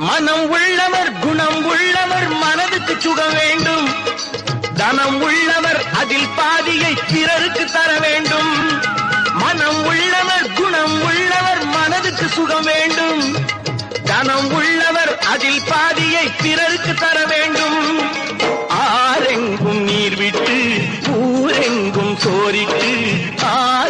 மனம் உள்ளவர் குணம் உள்ளவர் மனதுக்கு சுகம் வேண்டும். தனம் உள்ளவர் அதில் பாதியை பிறருக்கு தர வேண்டும். மனம் உள்ளவர் குணம் உள்ளவர் மனதுக்கு சுகம் வேண்டும். தனம் உள்ளவர் அதில் பாதியை பிறருக்கு தர வேண்டும். ஆரெங்கும் நீர் விட்டு ஊரெங்கும் சோரிட்டு ஆரெங்கும்